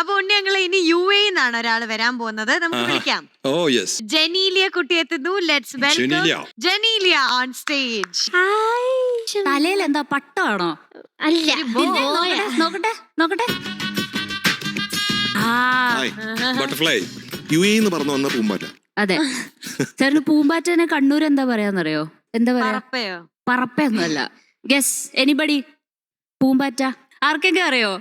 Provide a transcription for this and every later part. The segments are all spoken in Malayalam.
അപ്പൊ ഉണ്ണി ഞങ്ങൾ ഇനി യു എ എന്നാണ് ഒരാൾ വരാൻ പോകുന്നത്. നമുക്ക് വിളിക്കാം. ഓ യെസ് ജനീലിയ കുട്ടി എത്തുന്നു. Let's welcome Genelia. Genelia on stage തലയിൽ എന്താ പട്ടാണോ? അല്ല. പിന്നെ നോക്കട്ടെ, നോക്കട്ടെ നോക്കട്ടെ. ആ. ഹായ് ബട്ടർഫ്ലൈ യു എ എന്ന് പറഞ്ഞു വന്ന പൂമ്പാറ്റ. അതെ. ചേട്ടന് പൂമ്പാറ്റനെ കണ്ണൂർ എന്താ പറയാന്നറിയോ? എന്താ പറയാ? പറപ്പയോ? പറപ്പൊന്നുമല്ല ഗസ് എനിബടി പൂമ്പാറ്റ. ആർക്കെങ്കിലും അറിയോ?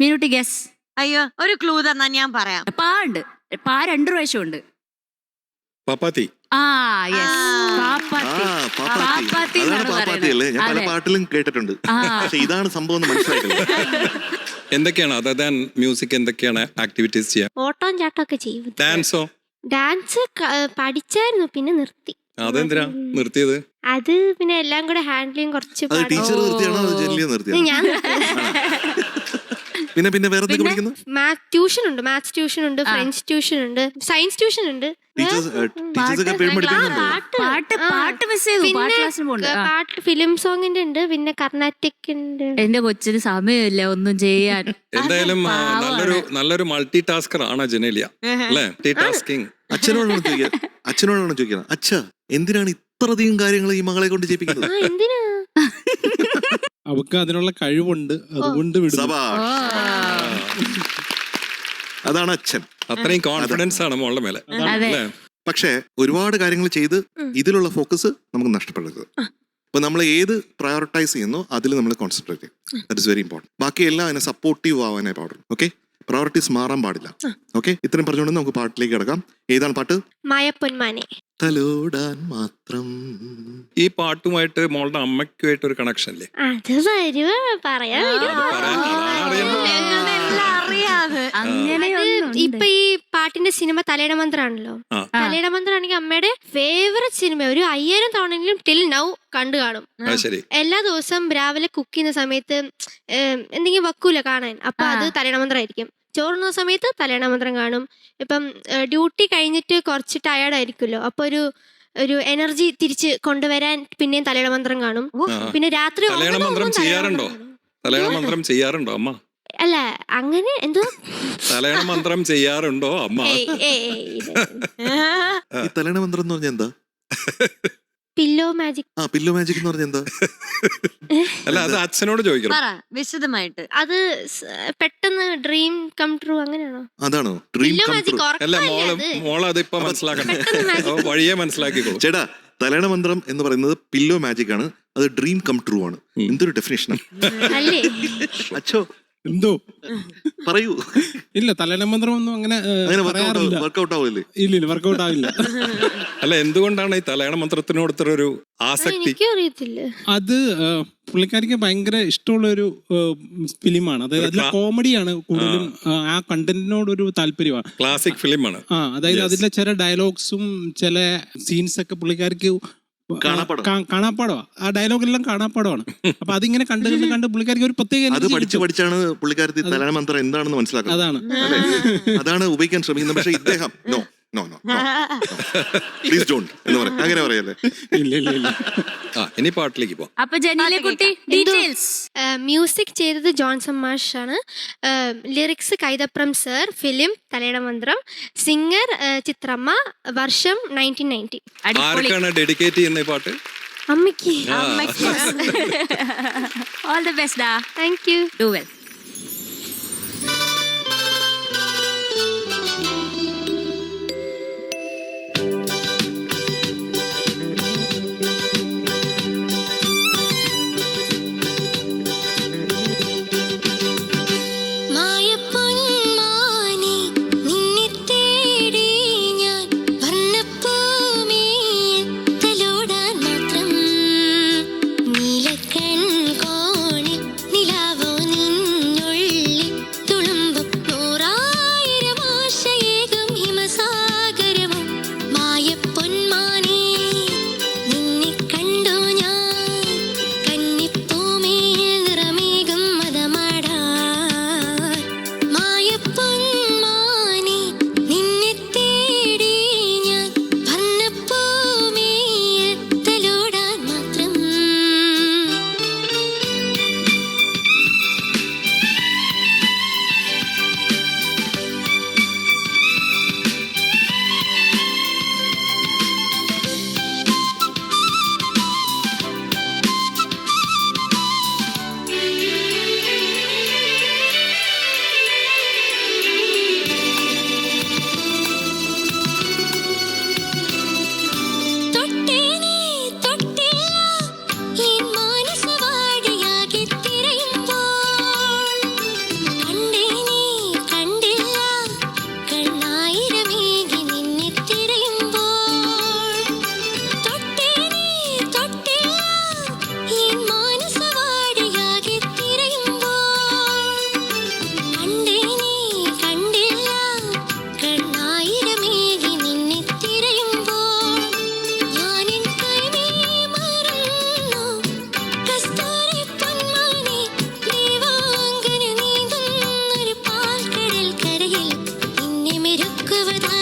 മീനുട്ടി ഗസ് അയ്യോ ഒരു ക്ലൂ തന്നാ ഞാൻ പറയാം. പാ ഉണ്ട്. പാ രണ്ടു പ്രാവശ്യം ഉണ്ട്. പപ്പാത്തി. ആ യെസ് ആ. ആ പാപ്പാത്തി. പാപ്പാത്തി പാപ്പാത്തി അതാണ് എന്നാണ് പാപ്പാത്തി അല്ലേ? ഞാൻ പല അതെ. പാട്ടിലും കേട്ടിട്ടുണ്ട്. പക്ഷെ ഇതാണ് സംഭവം എന്ന് മനസ്സിലായിട്ടില്ല. എന്തൊക്കെയാണ്? അതർ ദാൻ മ്യൂസിക് എന്തൊക്കെയാണ് ആക്ടിവിറ്റീസ് ചെയ്യാൻ? ഓട്ടം ചാട്ടവും ഒക്കെ ചെയ്യും ഡാൻസോ ഡാൻസ് ക- പഠിച്ചായിരുന്നു. പിന്നെ നിർത്തി. അതെന്തിനാ? നിർത്തിയത്? അത് പിന്നെ എല്ലാം കൂടെ ഹാൻഡിലിങ് കുറച്ച് അത് പാടാ. ടീച്ചർ നിർത്തിയാണോ? അത് ജെല്ലിയ നിർത്തിയാണോ? ഞാൻ പിന്നെ പിന്നെ വേറെ എന്തൊക്കെ പഠിക്കുന്നു? മാത്സ് ട്യൂഷൻ ഉണ്ട് മാത്സ് ട്യൂഷൻ ഉണ്ട് ഫ്രഞ്ച് ട്യൂഷൻ ഉണ്ട് സയൻസ് ട്യൂഷൻ ഉണ്ട്. ടീച്ചേഴ്സ് ടീച്ചേഴ്സ് ഒക്കെ എപ്പോഴും പഠിപ്പിക്കുന്നുണ്ട്? പാട്ട് ആ. പാട്ട് മിസ് ചെയ്തു പാട്ട് പിന്നെ ക്ലാസ്സിന് പോണ്ട് പാട്ട് ഫിലിം സോങ്ങിന്റെ ഉണ്ട് പിന്നെ കർണാട്ടിക് ഉണ്ട്. എന്റെ കൊച്ചിന് സമയമില്ല ഒന്നും ചെയ്യാൻ. എന്തായാലും ആ, നല്ലൊരു നല്ലൊരു മൾട്ടി ടാസ്കർ ആണ് ജനേലിയ അല്ലേ? മൾട്ടി ടാസ്കിങ് അച്ഛനോടാണ് ചോദിക്കുക അച്ഛനോടാണ് ചോദിക്കുന്നത് അച്ഛ എന്തിനാണ് ഇത്രയധികം കാര്യങ്ങൾ ഈ മകളെ കൊണ്ട് ചെയ്യിപ്പിക്കുന്നത്? എന്തിനാ? അവക്ക് അതിനുള്ള കഴിവുണ്ട്. അതുകൊണ്ട് വിടും അതാണ് അച്ഛൻ. അത്രയും കോൺഫിഡൻസ് ആണ് മോളുടെ മേലെ. പക്ഷേ ഒരുപാട് കാര്യങ്ങൾ ചെയ്ത് ഇതിലുള്ള ഫോക്കസ് നമുക്ക് നഷ്ടപ്പെടരുത്. അപ്പൊ നമ്മൾ ഏത് പ്രയോറിറ്റൈസ് ചെയ്യുന്നു അതിൽ നമ്മൾ കോൺസെൻട്രേറ്റ് ചെയ്യും ദാറ്റ് ഇസ് വെരി ഇമ്പോർട്ടന്റ് ബാക്കി എല്ലാം അതിനെ സപ്പോർട്ടീവ് ആവാനേ പാടുള്ളൂ. ഓക്കെ പ്രയോറിറ്റീസ് മാറാൻ പാടില്ല. ഓക്കെ ഇത്രയും പറഞ്ഞുകൊണ്ട് നമുക്ക് പാട്ടിലേക്ക് കിടക്കാം. ഏതാണ് പാട്ട്? മയപ്പൊന്മാനെ. തലോടാൻ മാത്രം. ഈ പാട്ടുമായിട്ട് മോളുടെ അമ്മയ്ക്കുമായിട്ട് ഒരു കണക്ഷൻ ഇല്ലേ? അത് വരുവാ? പറയാ. അറിയാതെ ഇപ്പൊ ഈ പാട്ടിന്റെ സിനിമ തലയുടെ മന്ത്രമാണല്ലോ ആ. തലയുടെ മന്ത്രമാണെങ്കിൽ അമ്മയുടെ ഫേവററ്റ് സിനിമ. ഒരു അയ്യായിരം തവണെങ്കിലും ടിൽ നൗ കണ്ടു കാണും. എല്ലാ ദിവസവും രാവിലെ കുക്ക് ചെയ്യുന്ന സമയത്ത് എന്തെങ്കിലും വെക്കൂല കാണാൻ. അപ്പൊ അത് തലയുടെ മന്ത്രമായിരിക്കും ചോറുന്ന സമയത്ത് തലയുടെ മന്ത്രം കാണും. ഇപ്പം ഡ്യൂട്ടി കഴിഞ്ഞിട്ട് കുറച്ച് ടയേർഡ് ആയിരിക്കുമല്ലോ. അപ്പൊ ഒരു ഒരു എനർജി തിരിച്ച് കൊണ്ടുവരാൻ പിന്നെയും തലയുടെ മന്ത്രം കാണും. പിന്നെ രാത്രി ചെയ്യാറുണ്ടോ? തലയുടെ മന്ത്രം ചെയ്യാറുണ്ടോ അമ്മ? അല്ല അങ്ങനെ എന്തോ തലയണ മന്ത്രം ചെയ്യാറുണ്ടോ അമ്മ? ഈ തലയണ മന്ത്രം എന്ന് പറഞ്ഞാൽ എന്താ? പില്ലോ മാജിക് ആ പില്ലോ മാജിക് എന്ന് പറഞ്ഞാൽ എന്താ? അല്ല അത് അച്ഛനോട് ചോദിക്കണം. പറ വിശദമായിട്ട്. അത് സ് പെട്ടെന്ന് ഡ്രീം കം ട്രൂ അങ്ങനെയാണോ? അതാണോ? ഡ്രീം പില്ലോ കം മാജിക് അല്ല ഉറക്കമല്ലേ മോൾ അത്? മോൾ അതിപ്പോ മനസ്സിലാക്കണം. അപ്പൊ വഴിയെ മനസ്സിലാക്കിക്കോളൂ. ചേട്ടാ തലേണ മന്ത്രം എന്ന് പറയുന്നത് പില്ലോ മാജിക് ആണ്. അത് ഡ്രീം കം ട്രൂ ആണ്. എന്തൊരു ഡെഫിനേഷൻ അല്ലേ? അച്ഛോ എന്തോ? പറയൂ. ഇല്ല തലനമന്ത്രം ഒന്നും അങ്ങനെ വർക്ക്ഔട്ട് അങ്ങനെ പറയാറില്ല. വർക്കൗട്ട് ആവില്ലേ ഇല്ല ഇല്ല വർക്കൗട്ട് ആവില്ല. അല്ല എന്തുകൊണ്ടാണ് ഈ തലയണ മന്ത്രത്തിനോട് ഒരു ആസക്തി അത് പുള്ളിക്കാരിക്ക് ഭയങ്കര ഇഷ്ടമുള്ള ഒരു ഫിലിമാണ്. അതായത് അതിലെ കോമഡിയാണ് കൂടുതലും ആ, കണ്ടന്റിനോട് ഒരു താല്പര്യമാണ്. ക്ലാസിക് ഫിലിമാണ്. ആ അതായത്. അതിലെ ചില ഡയലോഗ്സും ചില സീൻസ് ഒക്കെ പുള്ളിക്കാർക്ക് കാണാപ്പാടം. കാ- കാണാപ്പാടമാണ് ആ ഡയലോഗ് എല്ലാം കാണാപ്പാടമാണ് അപ്പൊ അതിങ്ങനെ കണ്ട് കണ്ട് കണ്ട് പുള്ളിക്കാർക്ക് ഒരു പ്രത്യേക അത് പഠിച്ച് പഠിച്ചാണ് പുള്ളിക്കാരത്തി തലേണ മന്ത്രം എന്താണെന്ന് മനസ്സിലാക്കുന്നത്. അതാണ്. അതാണ് ഉപയോഗിക്കാൻ ശ്രമിക്കുന്നത്. പക്ഷേ ഇദ്ദേഹം no. No no please don't എന്ന് പറയാം. അങ്ങനെ പറയല്ലേ? ഇല്ല ഇല്ല ഇല്ല. ആ ഇനി പാട്ടിലേക്ക് പോ അപ്പൊ ജനീലെ കുട്ടി ഡീറ്റെയിൽസ്. മ്യൂസിക് ചെയ്തത് ജോൺസൺ മാഷ് ആണ് ലിറിക്സ് കൈതപ്രം സർ ഫിലിം തലയുടെ മന്ത്രം സിംഗർ ചിത്രമ്മ വർഷം നയന്റീൻ നയന്റി. ആർക്കാണ് ഡെഡിക്കേറ്റ് ചെയ്യുന്ന ഈ പാട്ട്? അമ്മയ്ക്ക്. ഓൾ ദി ബെസ്റ്റ് ദാ thank you do well covered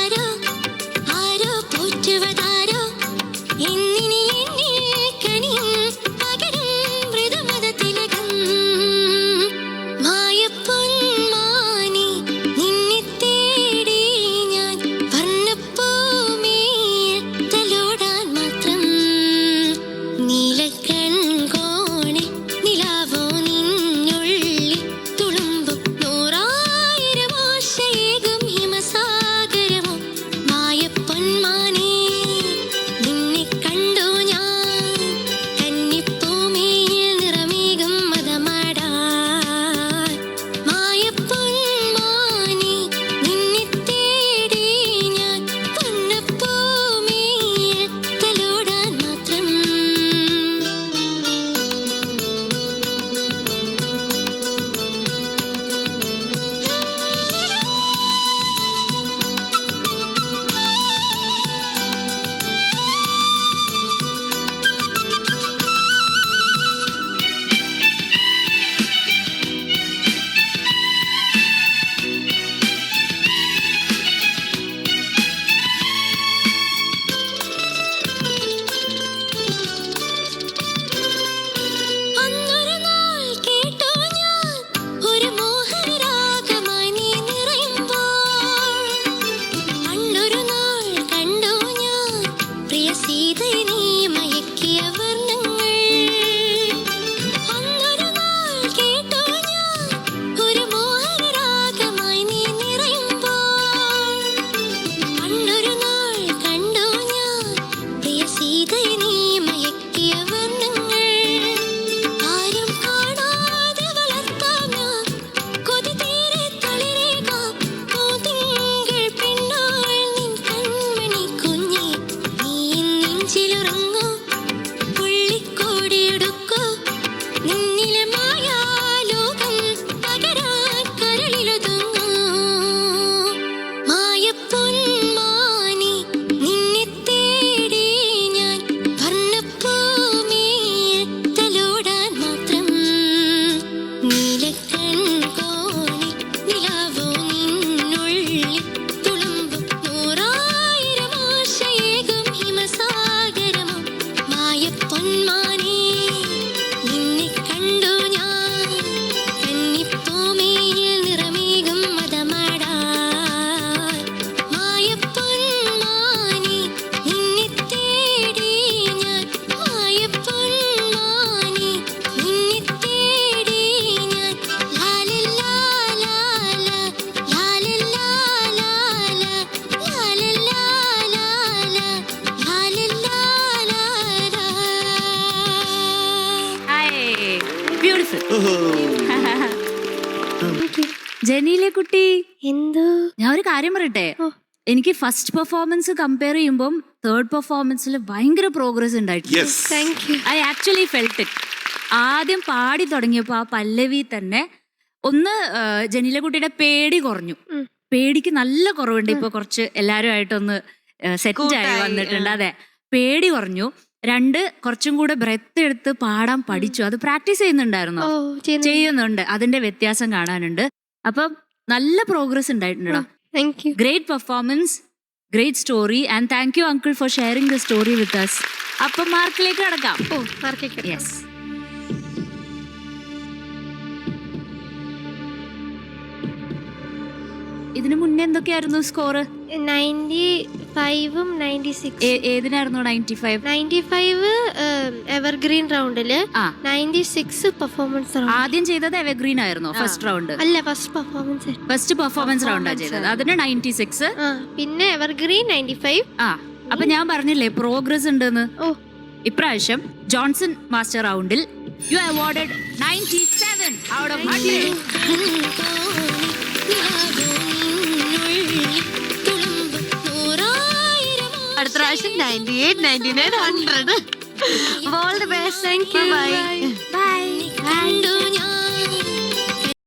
Genelia കുട്ടി. എന്തോ? ഞാൻ ഒരു കാര്യം പറയട്ടെ? എനിക്ക് ഫസ്റ്റ് പെർഫോമൻസ് കമ്പയർ ചെയ്യുമ്പോൾ തേർഡ് പെർഫോമൻസിൽ ഭയങ്കര പ്രോഗ്രസ് ഉണ്ടായിട്ടുണ്ട്. ഐ ആക്ച്വലി ഫെൽറ്റ് ഇറ്റ് ആദ്യം പാടി തുടങ്ങിയപ്പോൾ ആ പല്ലവി തന്നെ ഒന്ന് ജനീല കുട്ടിയുടെ പേടി കുറഞ്ഞു. പേടിക്ക് നല്ല കുറവുണ്ട്. ഇപ്പൊ കുറച്ച് എല്ലാരും ആയിട്ടൊന്ന് സെറ്റ് ആയി വന്നിട്ടുണ്ട്. അതെ. പേടി കുറഞ്ഞു. രണ്ട് കുറച്ചും കൂടെ ബ്രെത്ത് എടുത്ത് പാടാൻ പഠിച്ചു. അത് പ്രാക്ടീസ് ചെയ്യുന്നുണ്ടായിരുന്നു? ഓ ചെയ്യുന്നുണ്ട്. അതിന്റെ വ്യത്യാസം കാണാനുണ്ട്. അപ്പം നല്ല പ്രോഗ്രസ് ഉണ്ടായിട്ടുണ്ടോ thank you great performance great story and thank you uncle for sharing the story with us അപ്പം മാർക്കിലേക്ക് കടക്കാം. ഓ മാർക്കിലേക്ക് യെസ് ഇതിനു മുന്നേ എന്തൊക്കെയായിരുന്നു സ്കോർ നയന്റി ഫൈവും ninety six ഏതിനായിരുന്നു ninety five ninety five evergreen റൗണ്ടിൽ നയന്റി സിക്സ് പെർഫോമൻസ് ആദ്യം ചെയ്തത് എവർഗ്രീൻ ആയിരുന്നു ഫസ്റ്റ് റൗണ്ട് അല്ല ഫസ്റ്റ് പെർഫോമൻസ് ഫസ്റ്റ് പെർഫോമൻസ് റൗണ്ടാ ചെയ്തത്. അതിന് നയന്റി സിക്സ് പിന്നെ എവർഗ്രീൻ നയന്റി ഫൈവ് ആ അപ്പൊ ഞാൻ പറഞ്ഞില്ലേ പ്രോഗ്രസ് ഉണ്ടെന്ന്? ഓ. ഇപ്രാവശ്യം ജോൺസൺ മാസ്റ്റർ റൗണ്ടിൽ you awarded ninety seven out of hundred അടുത്ത പ്രാവശ്യം ninety eight ninety nine hundred all the best thank you bye bye